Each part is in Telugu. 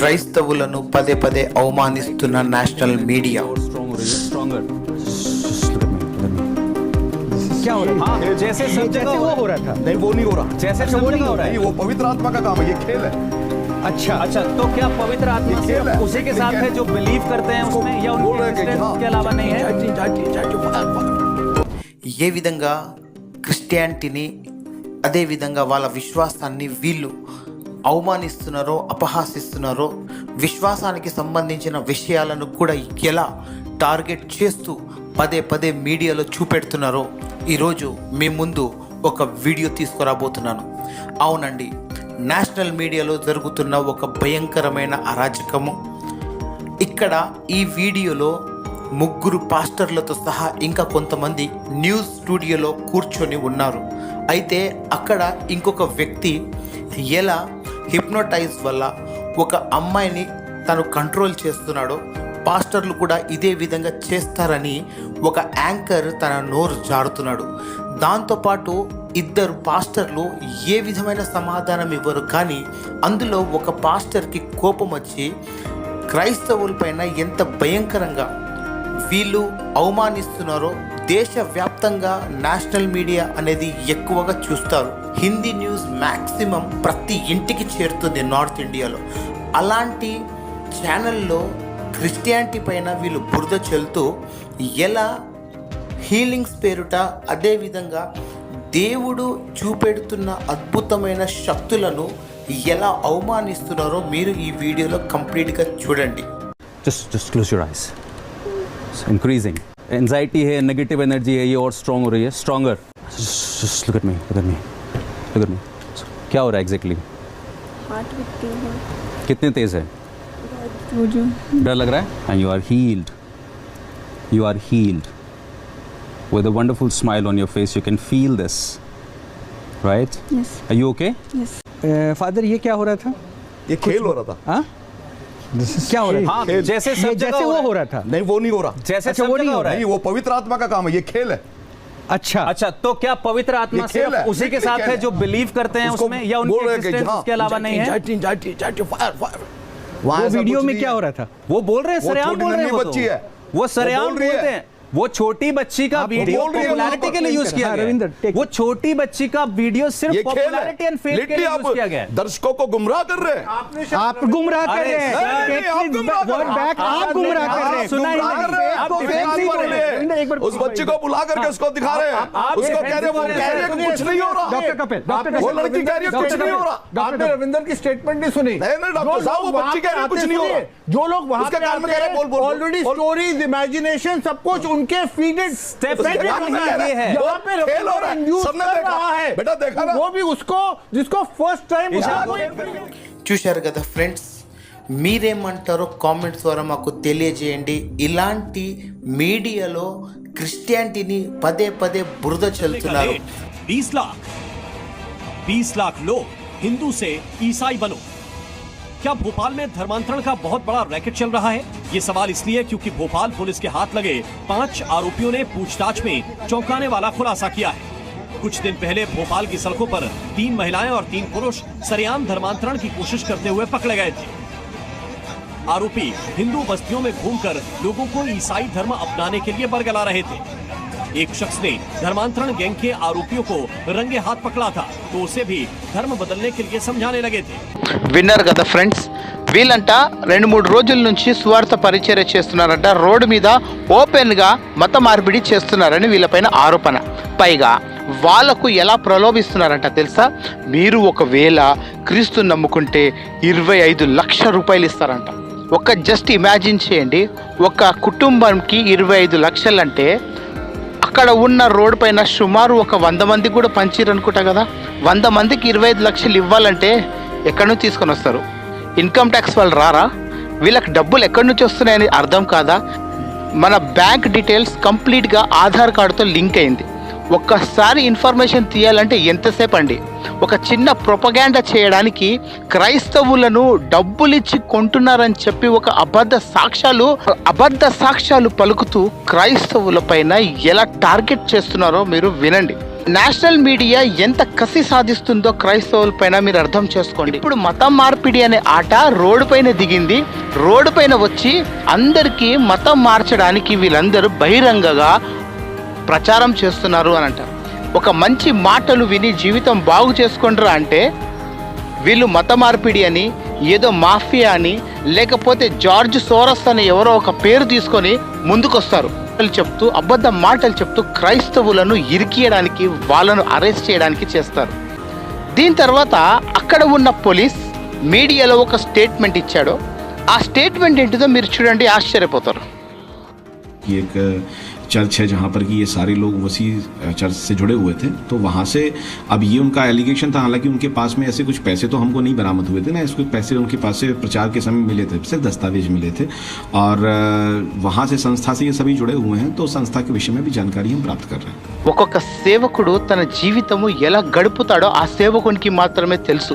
క్రైస్తవులను పదే పదే అవమానిస్తున్న నేషనల్ మీడియా स्ट्रॉन्ग हो रही है स्ट्रॉन्गर क्या हो रहा है हाँ, जैसे सब जगह वो हो रहा था नहीं वो नहीं हो रहा जैसे अच्छा, सब वो जगह नहीं हो रहा नहीं है वो पवित्र आत्मा का काम है ये खेल है अच्छा अच्छा तो क्या पवित्र आत्मा ये खेल है। सिर्फ उसी के साथ है जो बिलीव करते हैं उसमें या बोल रहे हैं उनके कि existence हाँ। के अलावा नहीं है जाटी, जाटी, जाटी, फायर, फायर। ఏ విధంగా క్రిస్టియానిటీని అదేవిధంగా వాళ్ళ విశ్వాసాన్ని వీళ్ళు అవమానిస్తున్నారో అపహాసిస్తున్నారో విశ్వాసానికి సంబంధించిన విషయాలను కూడా ఎలా టార్గెట్ చేస్తూ పదే పదే మీడియాలో చూపెడుతున్నారో ఈరోజు మీ ముందు ఒక వీడియో తీసుకురాబోతున్నాను. అవునండి నేషనల్ మీడియాలో జరుగుతున్న ఒక భయంకరమైన అరాచకము ఇక్కడ ఈ వీడియోలో ముగ్గురు పాస్టర్లతో సహా ఇంకా కొంతమంది న్యూస్ స్టూడియోలో కూర్చొని ఉన్నారు. అయితే అక్కడ ఇంకొక వ్యక్తి ఎలా హిప్నోటైజ్ వల్ల ఒక అమ్మాయిని తను కంట్రోల్ చేస్తున్నాడో పాస్టర్లు కూడా ఇదే విధంగా చేస్తారని ఒక యాంకర్ తన నోరు జారుతున్నాడు. దాంతోపాటు ఇద్దరు పాస్టర్లు ఏ విధమైన సమాధానం ఇవ్వరు కానీ అందులో ఒక పాస్టర్కి కోపం వచ్చి క్రైస్తవులపైన ఎంత భయంకరంగా వీళ్ళు అవమానిస్తున్నారో దేశవ్యాప్తంగా నేషనల్ మీడియా అనేది ఎక్కువగా చూస్తారు. హిందీ న్యూస్ మ్యాక్సిమం ప్రతి ఇంటికి చేరుతుంది నార్త్ ఇండియాలో అలాంటి ఛానల్లో క్రిస్టియానిటీ పైన వీళ్ళు బురద చెల్తూ ఎలా హీలింగ్స్ పేరుట అదేవిధంగా దేవుడు చూపెడుతున్న అద్భుతమైన శక్తులను ఎలా అవమానిస్తున్నారో మీరు ఈ వీడియోలో కంప్లీట్గా చూడండి just just close your eyes it's increasing anxiety है negative energy है ये और strong हो रही है stronger just, just look at me look क्या हो रहा है exactly? हार्ट है। कितने तेज है? डर लग रहा है? and you are healed. You are healed. With a wonderful smile on your face you can feel this. Right? Yes are you okay? Yes father ये क्या हो रहा था? ये खेल हो रहा था। हाँ? क्या हो रहा था? हाँ जैसे सब जैसे वो हो। रहा था। नहीं वो नहीं हो रहा। जैसे अच्छा, वो नहीं हो हो रहा नहीं है। वो पवित्र आत्मा का काम है ये खेल है। अच्छा। अच्छा तो क्या पवित्र आत्मा से उसी के साथ है जो बिलीव करते हैं उसमें या उनके अलावा नहीं है? वो वीडियो में क्या हो। रहा था? वो बोल रहे हैं सरेआम बोल रहे हैं तो। बच्ची है। वो सरेआम बोलते हैं। वो छोटी बच्ची का वीडियो पॉपुलैरिटी के लिए यूज़ किया गया हाँ, वो छोटी बच्ची का वीडियो सिर्फ़ पॉपुलैरिटी एंड फेम के लिए यूज़ किया गया दर्शकों को गुमराह कर रहे हैं। आप गुमराह कर रहे हैं। आप तो गुमराह कर रहे हैं। उस बच्ची को बुला करके उसको हाँ। दिखा रहे हैं। उसको कह रहे वो कह रहे कुछ नहीं हो रहा। डॉक्टर कपिल वो लड़की कह रही है कुछ नहीं हो रहा। आपने रविंदर की स्टेटमेंट नहीं सुनी। नहीं नहीं डॉक्टर साहब वो बच्ची कह रही है कुछ नहीं हो रहा। जो लोग वहाँ पे ऑलरेडी स्टोरीज इमेजिनेशन सब कुछ उनके फीडेड Step उसके Step कान में कह रहे हैं, यहाँ पे वो खेल हो रहा है यूज सबने कर देखा रहा है बेटा देखा ना वो भी उसको जिसको फर्स्ट टाइम చూశారు కదా ఫ్రెండ్స్ మీరేమంటారో కామెంట్స్ ద్వారా మాకు తెలియజేయండి ఇలాంటి మీడియాలో క్రిస్టియానిటీని పదే పదే బురద చల్లుతున్నారు बीस लाख बीस लाख लोग हिंदू से ईसाई बनो क्या भोपाल में धर्मांतरण का बहुत बड़ा रैकेट चल रहा है? ये सवाल इसलिए क्योंकि भोपाल पुलिस के हाथ लगे पाँच आरोपियों ने पूछताछ में चौंकाने वाला खुलासा किया है। कुछ दिन पहले भोपाल की सड़कों पर तीन महिलाएँ और तीन पुरुष सरेआम धर्मांतरण की कोशिश करते हुए पकड़े गए थे। आरोपी हिंदू बस्तियों में घूमकर लोगों को ईसाई धर्म अपनाने के लिए बरगला रहे थे। एक शख्स ने धर्मांतरण गैंग के आरोपियों को रंगे हाथ पकड़ा था तो उसे भी धर्म बदलने के लिए समझाने लगे थे విన్నారు కదా ఫ్రెండ్స్ వీళ్ళంట రెండు మూడు రోజుల నుంచి స్వార్థ పరిచర్య చేస్తున్నారంట రోడ్డు మీద ఓపెన్గా మత మార్పిడి చేస్తున్నారని వీళ్ళపైన ఆరోపణ పైగా వాళ్ళకు ఎలా ప్రలోభిస్తున్నారంట తెలుసా మీరు ఒకవేళ క్రీస్తు నమ్ముకుంటే ఇరవై ఐదు లక్షల రూపాయలు ఇస్తారంట ఒక జస్ట్ ఇమాజిన్ చేయండి ఒక కుటుంబంకి ఇరవై ఐదు లక్షలు అంటే అక్కడ ఉన్న రోడ్ పైన సుమారు ఒక వంద మందికి కూడా పంచిరు అనుకుంటా కదా. వంద మందికి ఇరవై ఐదు లక్షలు ఇవ్వాలంటే ఎక్కడి నుంచి తీసుకొని వస్తారు? ఇన్కమ్ ట్యాక్స్ వాళ్ళు రారా? వీళ్ళకి డబ్బులు ఎక్కడి నుంచి వస్తున్నాయని అర్థం కాదా? మన బ్యాంక్ డీటెయిల్స్ కంప్లీట్గా ఆధార్ కార్డుతో లింక్ అయింది. ఒక్కసారి ఇన్ఫర్మేషన్ తీయాలంటే ఎంతసేపు అండి ఒక చిన్న ప్రొపగాండా చేయడానికి క్రైస్తవులను డబ్బులిచ్చి కొంటున్నారని చెప్పి ఒక అబద్ధ సాక్ష్యాలు అబద్ధ సాక్ష్యాలు పలుకుతూ క్రైస్తవులపైన ఎలా టార్గెట్ చేస్తున్నారో మీరు వినండి. నేషనల్ మీడియా ఎంత కసి సాధిస్తుందో క్రైస్తవుల పైన మీరు అర్థం చేసుకోండి. ఇప్పుడు మతం మార్పిడి అనే ఆట రోడ్డు పైన దిగింది. రోడ్డు పైన వచ్చి అందరికీ మతం మార్చడానికి వీళ్ళందరూ బహిరంగగా ప్రచారం చేస్తున్నారు అని అంటారు. ఒక మంచి మాటలు విని జీవితం బాగు చేసుకుంటారా అంటే వీళ్ళు మత మార్పిడి అని ఏదో మాఫియా అని లేకపోతే జార్జ్ సోరస్ అని ఎవరో ఒక పేరు తీసుకొని ముందుకొస్తారు. చెప్తూ అబద్ధ మాటలు చెప్తూ క్రైస్తవులను ఇరికియడానికి వాళ్ళను అరెస్ట్ చేయడానికి చేస్తారు. దీని తర్వాత అక్కడ ఉన్న పోలీస్ మీడియాలో ఒక స్టేట్మెంట్ ఇచ్చాడు. ఆ స్టేట్మెంట్ ఏంటిదో మీరు చూడండి ఆశ్చర్యపోతారు. कि एक चर्च है जहाँ पर कि ये सारे लोग उसी चर्च से जुड़े हुए थे तो वहाँ से अब ये उनका एलिगेशन था हालांकि उनके पास में ऐसे कुछ पैसे तो हमको नहीं बरामद हुए थे ना इसको पैसे उनके पास से प्रचार के समय मिले थे सिर्फ दस्तावेज मिले थे और अ, वहाँ से संस्था से ये सभी जुड़े हुए हैं तो संस्था के विषय में भी जानकारी हम प्राप्त कर रहे हैं ఒక్కొక్క సేవకుడు తన జీవితము ఎలా గడుపుతాడో ఆ సేవకునికి మాత్రమే తెలుసు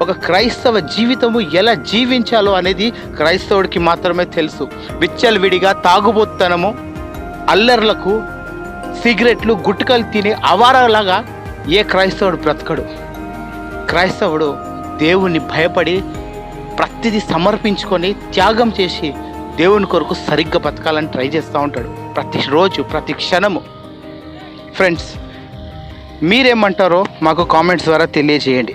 ఒక క్రైస్తవ జీవితము ఎలా జీవించాలో అనేది క్రైస్తవుడికి మాత్రమే తెలుసు. విచ్చలవిడిగా తాగుబోతనము అల్లర్లకు సిగరెట్లు గుట్కలు తినే అవారలాగా ఏ క్రైస్తవుడు బ్రతకడు. క్రైస్తవుడు దేవుణ్ణి భయపడి ప్రతిదీ సమర్పించుకొని త్యాగం చేసి దేవుని కొరకు సరిగ్గా బతకాలని ట్రై చేస్తూ ఉంటాడు. ప్రతి రోజు ప్రతి క్షణము. ఫ్రెండ్స్ మీరేమంటారో మాకు కామెంట్స్ ద్వారా తెలియజేయండి.